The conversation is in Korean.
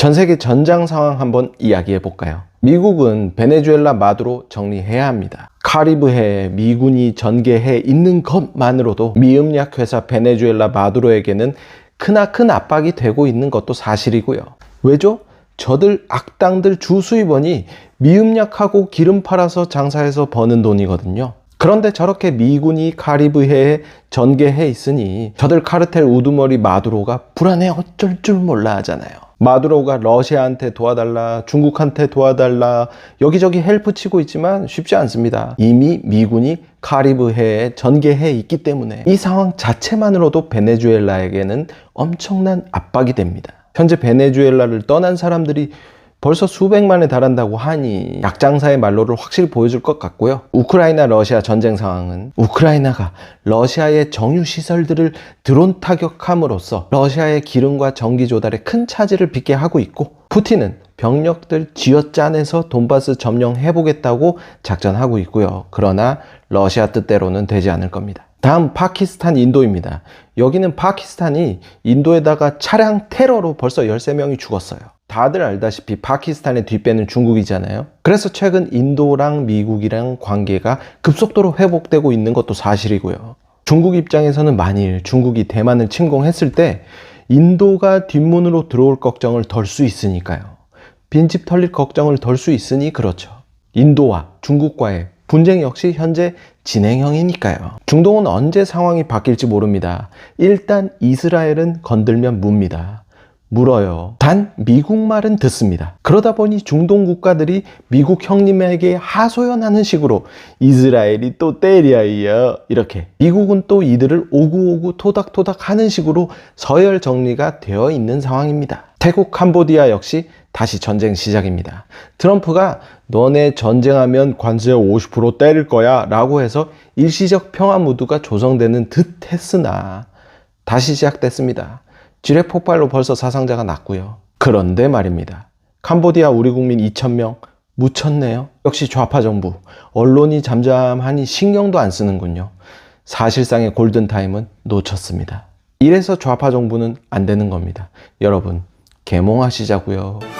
전 세계 전장 상황 한번 이야기해 볼까요? 미국은 베네수엘라 마두로 정리해야 합니다. 카리브해에 미군이 전개해 있는 것만으로도 미음약 회사 베네수엘라 마두로에게는 크나큰 압박이 되고 있는 것도 사실이고요. 왜죠? 저들 악당들 주수입원이 미음약하고 기름 팔아서 장사해서 버는 돈이거든요. 그런데 저렇게 미군이 카리브해에 전개해 있으니 저들 카르텔 우두머리 마두로가 불안해 어쩔 줄 몰라 하잖아요. 마두로가 러시아한테 도와달라, 중국한테 도와달라, 여기저기 헬프 치고 있지만 쉽지 않습니다. 이미 미군이 카리브해에 전개해 있기 때문에 이 상황 자체만으로도 베네수엘라에게는 엄청난 압박이 됩니다. 현재 베네수엘라를 떠난 사람들이 벌써 수백만에 달한다고 하니 약장사의 말로를 확실히 보여줄 것 같고요. 우크라이나 러시아 전쟁 상황은 우크라이나가 러시아의 정유 시설들을 드론 타격함으로써 러시아의 기름과 전기 조달에 큰 차질을 빚게 하고 있고 푸틴은 병력들 쥐어짜내서 돈바스 점령해 보겠다고 작전하고 있고요. 그러나 러시아 뜻대로는 되지 않을 겁니다. 다음 파키스탄 인도입니다. 여기는 파키스탄이 인도에다가 차량 테러로 벌써 13명이 죽었어요. 다들 알다시피 파키스탄의 뒷배는 중국이잖아요. 그래서 최근 인도랑 미국이랑 관계가 급속도로 회복되고 있는 것도 사실이고요. 중국 입장에서는 만일 중국이 대만을 침공했을 때 인도가 뒷문으로 들어올 걱정을 덜 수 있으니까요. 빈집 털릴 걱정을 덜 수 있으니 그렇죠. 인도와 중국과의 분쟁 역시 현재 진행형이니까요. 중동은 언제 상황이 바뀔지 모릅니다. 일단 이스라엘은 건들면 묻니다. 물어요. 단 미국 말은 듣습니다. 그러다 보니 중동 국가들이 미국 형님에게 하소연하는 식으로 이스라엘이 또 때려요. 이렇게 미국은 또 이들을 오구오구 토닥토닥 하는 식으로 서열 정리가 되어 있는 상황입니다. 태국 캄보디아 역시 다시 전쟁 시작입니다. 트럼프가 너네 전쟁하면 관세 50% 때릴 거야 라고 해서 일시적 평화 무드가 조성되는 듯 했으나 다시 시작됐습니다. 지뢰 폭발로 벌써 사상자가 났고요. 그런데 말입니다. 캄보디아 우리 국민 2,000명 묻혔네요. 역시 좌파 정부. 언론이 잠잠하니 신경도 안 쓰는군요. 사실상의 골든타임은 놓쳤습니다. 이래서 좌파 정부는 안 되는 겁니다. 여러분, 개몽하시자고요.